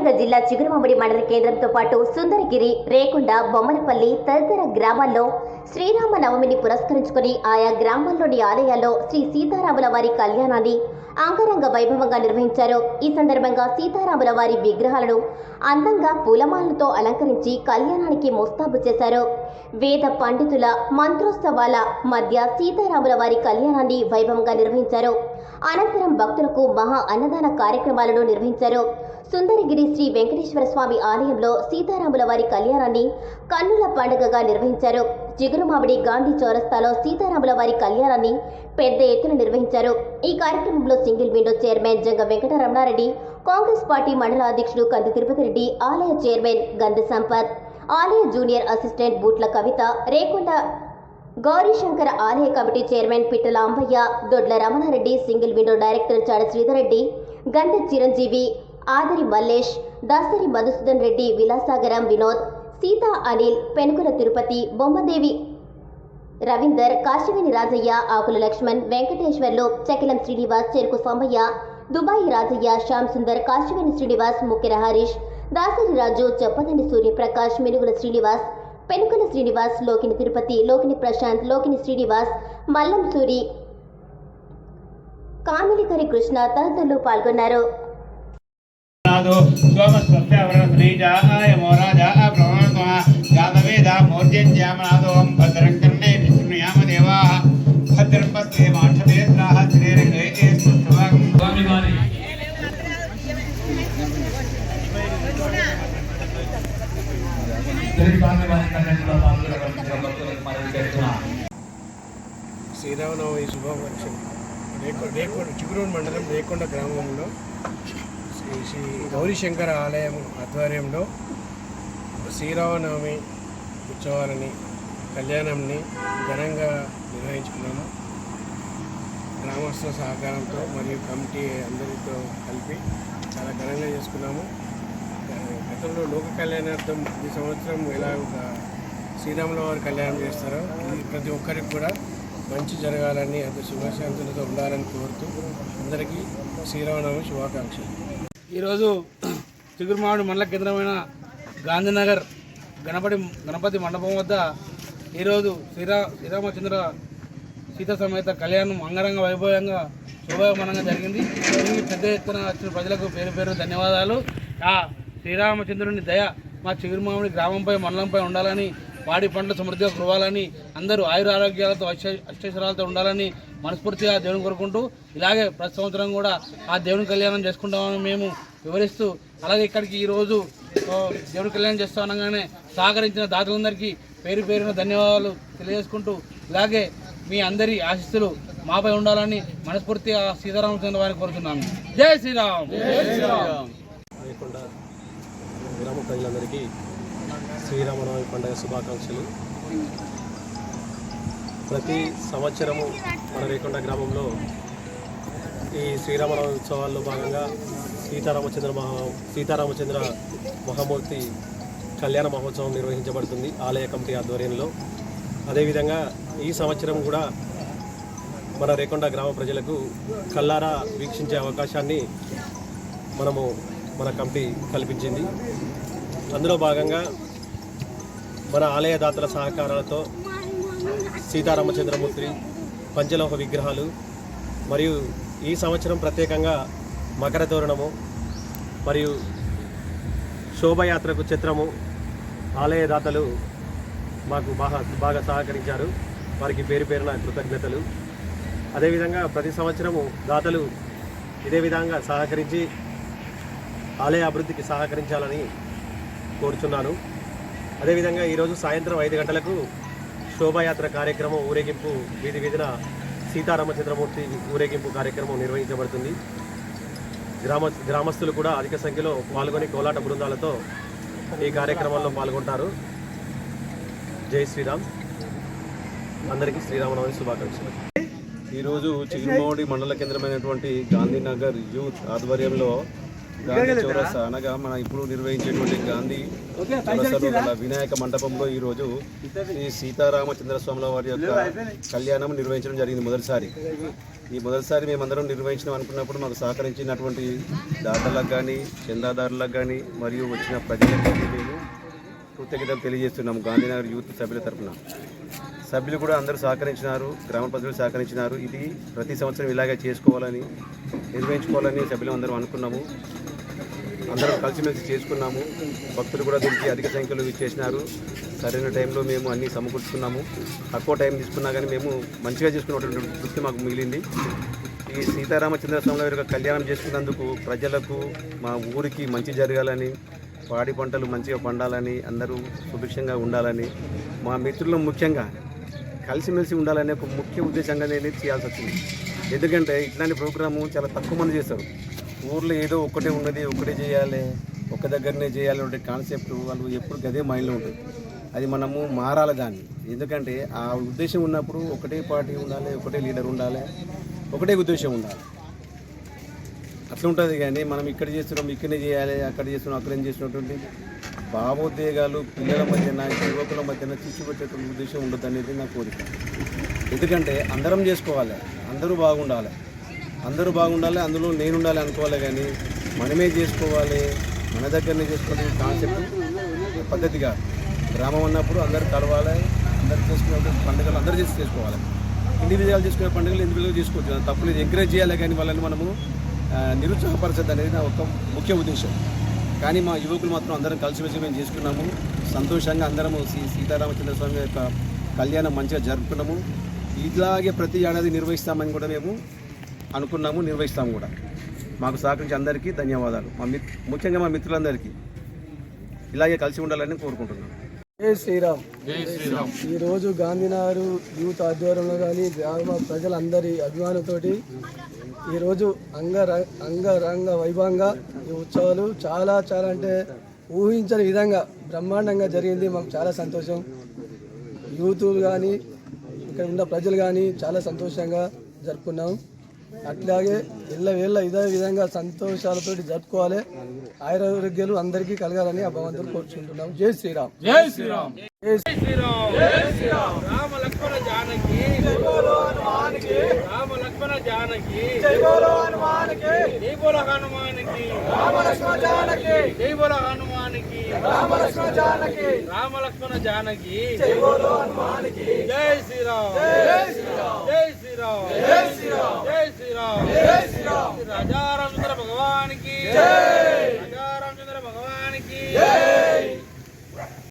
కరీంనగర్ జిల్లా చిగురుమామిడి మండల కేంద్రంతో పాటు సుందరగిరి రేకొండ బొమ్మలపల్లి తదితర గ్రామాల్లో శ్రీరామ నవమిని పురస్కరించుకుని ఆయా గ్రామాల్లోని ఆలయాల్లో శ్రీ సీతారాముల వారి కళ్యాణాన్ని అంగరంగ వైభవంగా నిర్వహించారు. ఈ సందర్భంగా సీతారాముల వారి విగ్రహాలను అందంగా పూలమాలతో అలంకరించి కళ్యాణానికి ముస్తాబు చేశారు. వేద పండితుల మంత్రోత్సవాల మధ్య సీతారాముల వారి కళ్యాణాన్ని వైభవంగా నిర్వహించారు. అనంతరం భక్తులకు మహా అన్నదాన కార్యక్రమాలను నిర్వహించారు. సుందరగిరి శ్రీ వెంకటేశ్వర స్వామి ఆలయంలో సీతారాముల వారి కళ్యాణాన్ని కన్నుల పండుగగా నిర్వహించారు. జిగురుమామిడి గాంధీ చౌరస్తాలో సీతారాముల వారి కళ్యాణాన్ని పెద్ద ఎత్తున నిర్వహించారు. ఈ కార్యక్రమంలో single window chairman Janga Venkataramanareddy Congress party మండల అధ్యక్షుడు కంది తిరుపతి రెడ్డి ఆలయ చైర్మన్ గంధ సంపత్ ఆలయ జూనియర్ అసిస్టెంట్ బూట్ల కవిత రేకొండ గౌరీశంకర ఆలయ committee chairman Pittala Ambaiah Dodla Ramanareddy single window director Chada Sridharreddy Gandha Chiranjeevi Adari Mallesh Dasari Madhusudan Reddy Vilasagaram Vinod Sita Anil Penukula Tirupati బొమ్మదేవి Ravinder కాశివేని Rajaiah ఆకుల లక్ష్మణ్ వెంకటేశ్వర్లు చకిలం శ్రీనివాస్ చెరుకు సోమయ్య దుబాయి రాజయ్య శ్యామ్ సుందర్ కాశివేని శ్రీనివాస్ ముక్కెర హరీష్ దాసరి రాజు చెప్పదండి సూర్యప్రకాష్ మినుగుల శ్రీనివాస్ పెనుకల శ్రీనివాస్ లోకిని తిరుపతి లోకిని ప్రశాంత్ లోకిని శ్రీనివాస్ మల్లం సూరి కామిలికరి కృష్ణ తదితరులు పాల్గొన్నారు. భద్రం పస్తే మాఠవేత్రాః శ్రీరంగైతే సుష్ఠవం స్వామి వారి తెలుగు స్వామి వారి కళ్యాణంలో పాల్గొనవలసిన భక్తులకు మనవి చేస్తున్నాం శ్రీరామనవమి శుభాకాంక్షలు. రేకొ రేకొండ చిగురూరు మండలం రేకొండ గ్రామంలో శ్రీ గౌరీశంకర ఆలయం ఆధ్వర్యంలో శ్రీరామనవమి ఉత్సవాలని కళ్యాణంని ఘనంగా నిర్వహించుకున్నాము. గ్రామస్తుల సహకారంతో మరియు కమిటీ అందరితో కలిపి చాలా ఘనంగా చేసుకున్నాము. గతంలో లోక కళ్యాణార్థం ఈ సంవత్సరం ఎలా ఒక శ్రీరాముల వారి కళ్యాణం చేస్తారో ప్రతి ఒక్కరికి కూడా మంచి జరగాలని అంత శుభశాంతులతో ఉండాలని కోరుతూ అందరికీ శ్రీరామనవమి శుభాకాంక్షలు. ఈరోజు చిగురుమావిడి మండల కేంద్రమైన గాంధీనగర్ గణపతి గణపతి మండపం వద్ద ఈరోజు శ్రీరా శ్రీరామచంద్ర సీత సమేత కళ్యాణం అంగరంగ వైభవంగా శుభమనంగా జరిగింది. దీనికి పెద్ద ఎత్తున వచ్చిన ప్రజలకు పేరు పేరు ధన్యవాదాలు. ఆ శ్రీరామచంద్రుని దయ మా చిగురుమామిడి గ్రామంపై మండలంపై ఉండాలని పాడి పంటలు సమృద్ధిగా కురవాలని అందరూ ఆయుర ఆరోగ్యాలతో అష్ట ఉండాలని మనస్ఫూర్తిగా దేవుని కోరుకుంటూ ఇలాగే ప్రతి సంవత్సరం కూడా ఆ దేవుని కళ్యాణం చేసుకుంటామని మేము వివరిస్తూ అలాగే ఇక్కడికి ఈరోజు దేవుడి దేవుని కళ్యాణం చేస్తా అనగానే సహకరించిన దాతలందరికీ పేరు పేరున ధన్యవాదాలు తెలియజేసుకుంటూ ఇలాగే మీ అందరి ఆశిస్తులు మాపై ఉండాలని మనస్ఫూర్తిగా సీతారామచంద్ర వారిని కోరుతున్నాను జై శ్రీరామ్! శ్రీరామ్! గ్రామ ప్రజలందరికీ శ్రీరామనవమి పండుగ శుభాకాంక్షలు. ప్రతి సంవత్సరము మన రేకొండ గ్రామంలో ఈ శ్రీరామనవమి ఉత్సవాల్లో భాగంగా సీతారామచంద్ర మహా సీతారామచంద్ర మహామూర్తి కళ్యాణ మహోత్సవం నిర్వహించబడుతుంది ఆలయ కమిటీ ఆధ్వర్యంలో. అదేవిధంగా ఈ సంవత్సరం కూడా మన రేకొండ గ్రామ ప్రజలకు కల్లారా వీక్షించే అవకాశాన్ని మనము మన కమిటీ కల్పించింది. అందులో భాగంగా మన ఆలయ దాతల సహకారాలతో సీతారామచంద్రమూర్తి పంచలోహ విగ్రహాలు మరియు ఈ సంవత్సరం ప్రత్యేకంగా మకర తోరణము మరియు శోభయాత్రకు చిత్రము ఆలయ దాతలు మాకు బాగా బాగా సహకరించారు. వారికి పేరు పేరున కృతజ్ఞతలు. అదేవిధంగా ప్రతి సంవత్సరము దాతలు ఇదే విధంగా సహకరించి ఆలయ అభివృద్ధికి సహకరించాలని కోరుచున్నాను. అదేవిధంగా ఈరోజు సాయంత్రం ఐదు గంటలకు శోభాయాత్ర కార్యక్రమం ఊరేగింపు వీధి వీధిన సీతారామచంద్రమూర్తి ఊరేగింపు కార్యక్రమం నిర్వహించబడుతుంది. గ్రామ గ్రామస్తులు కూడా అధిక సంఖ్యలో పాల్గొని కోలాట బృందాలతో ఈ కార్యక్రమంలో పాల్గొంటారు. జై శ్రీరామ్. అందరికీ శ్రీరామనవమి శుభాకాంక్షలు. ఈరోజు చిగురుమావడి మండల కేంద్రమైనటువంటి గాంధీనగర్ యూత్ ఆధ్వర్యంలో గాంధీ చౌరస్తా అనగా మన ఇప్పుడు నిర్వహించేటువంటి గాంధీ చౌరస్తాలో వినాయక మండపంలో ఈ రోజు శ్రీ సీతారామచంద్ర స్వాముల వారి యొక్క కళ్యాణం నిర్వహించడం జరిగింది మొదటిసారి. ఈ మొదటిసారి మేమందరం నిర్వహించడం అనుకున్నప్పుడు మాకు సహకరించినటువంటి దాతలకు కానీ చందాదారులకు కానీ మరియు వచ్చిన ప్రజలకు కానీ మేము కృతజ్ఞతలు తెలియజేస్తున్నాము గాంధీనగర్ యూత్ సభ్యుల తరఫున. సభ్యులు కూడా అందరూ సహకరించినారు గ్రామ ప్రజలు సహకరించినారు. ఇది ప్రతి సంవత్సరం ఇలాగే చేసుకోవాలని నిర్వహించుకోవాలని సభ్యులు అందరం అనుకున్నాము. అందరం కలిసిమెలిసి చేసుకున్నాము. భక్తులు కూడా దీనికి అధిక సంఖ్యలో ఇచ్చేసినారు సరైన టైంలో మేము అన్నీ సమకూర్చుకున్నాము. తక్కువ టైం తీసుకున్నా కానీ మేము మంచిగా చేసుకున్నటువంటి దృష్టి మాకు మిగిలింది. ఈ సీతారామచంద్ర స్వామి వారి కళ్యాణం చేసుకున్నందుకు ప్రజలకు మా ఊరికి మంచి జరగాలని పాడి పంటలు మంచిగా పండాలని అందరూ సుభిక్షంగా ఉండాలని మా మిత్రులు ముఖ్యంగా కలిసిమెలిసి ఉండాలనే ఒక ముఖ్య ఉద్దేశంగా నేను చేయాల్సి వచ్చింది. ఎందుకంటే ఇట్లాంటి ప్రోగ్రాము చాలా తక్కువ మంది చేస్తారు. ఊర్లో ఏదో ఒక్కటే ఉన్నది ఒక్కటే చేయాలి ఒక దగ్గరనే చేయాలి అనే కాన్సెప్ట్ వాళ్ళు ఎప్పుడు గదే మైండ్లో ఉంటుంది అది మనము మారాలి దాన్ని. ఎందుకంటే ఆ ఉద్దేశం ఉన్నప్పుడు ఒకటే పార్టీ ఉండాలి ఒకటే లీడర్ ఉండాలి ఒకటే ఉద్దేశం ఉండాలి. అట్లా ఉంటుంది కానీ మనం ఇక్కడ చేస్తున్నాం ఇక్కడనే చేయాలి అక్కడ చేస్తున్నాం అక్కడ ఏం చేసినటువంటి భావోద్వేగాలు పిల్లల మధ్యన యువకుల మధ్యన చిచ్చుపెట్టేటువంటి ఉద్దేశం ఉండదు అనేది నా కోరిక. ఎందుకంటే అందరం చేసుకోవాలి అందరూ బాగుండాలి. అందరూ బాగుండాలి అందులో నేను ఉండాలి అనుకోవాలి కానీ మనమే చేసుకోవాలి మన దగ్గరనే చేసుకోవాలి కాన్సెప్ట్ పద్ధతిగా గ్రామం అన్నప్పుడు అందరు కలవాలి అందరు చేసుకునే పండుగలు అందరూ చేసి చేసుకోవాలి. ఇండివిజువల్ చేసుకునే పండుగలు ఇండివిజువల్గా చేసుకోవచ్చు తప్పులేదు. ఎంకరేజ్ చేయాలి కానీ వాళ్ళని మనము నిరుత్సాహపరచద్దు అనేది నా ఒక ముఖ్య ఉద్దేశం. కానీ మా యువకులు మాత్రం అందరం కలిసిమెలిసి మేము చేసుకున్నాము. సంతోషంగా అందరము శ్రీ సీతారామచంద్ర స్వామి యొక్క కళ్యాణం మంచిగా జరుపుకున్నాము. ఇలాగే ప్రతి ఏడాది నిర్వహిస్తామని కూడా మేము అనుకున్నాము నిర్వహిస్తాము కూడా. మాకు సహకరించి అందరికీ ధన్యవాదాలు. మా మిత్ ముఖ్యంగా మా మిత్రులందరికీ. ఇలాగే కలిసి ఉండాలని కోరుకుంటున్నాను. జై శ్రీరామ్. ఈ రోజు గాంధీనగర్ యూత్ ఆధ్వర్యంలో కానీ గ్రామ ప్రజలందరి అభిమానంతోటి ఈరోజు అంగ అంగరంగ వైభవంగా ఈ ఉత్సవాలు చాలా చాలా అంటే ఊహించని విధంగా బ్రహ్మాండంగా జరిగింది. మాకు చాలా సంతోషం. యూత్ కానీ ఇక్కడ ఉన్న ప్రజలు కానీ చాలా సంతోషంగా జరుపుకున్నాం. అట్లాగే ఇళ్ళ వేళ్ళ ఇదే విధంగా సంతోషాలతోటి జరుపుకోవాలి. ఆయురారోగ్యాలు అందరికీ కలగాలని ఆ భగవంతుడు కోరుకుంటున్నాం జై శ్రీరామ్. జై శ్రీరామ్. రామ లక్ష్మణ జానకి. జై రామ లక్ష్మణ జానకి. జై బోలో హనుమానికి. జై బోలో హనుమానికి. రామ లక్ష్మణ జానకి. జై బోలో హనుమానికి. రామ లక్ష్మణ జానకి. రామ లక్ష్మణ జానకి. జై బోలో హనుమానికి. జై శ్రీరామ్. జై శ్రీరామ్. జై శ్రీరామ్. జై శ్రీరామ్. జై శ్రీరామ్. జై శ్రీరామ్. రాజా రామచంద్ర భగవానికి. జై. రాజా రామచంద్ర భగవానికి. జై.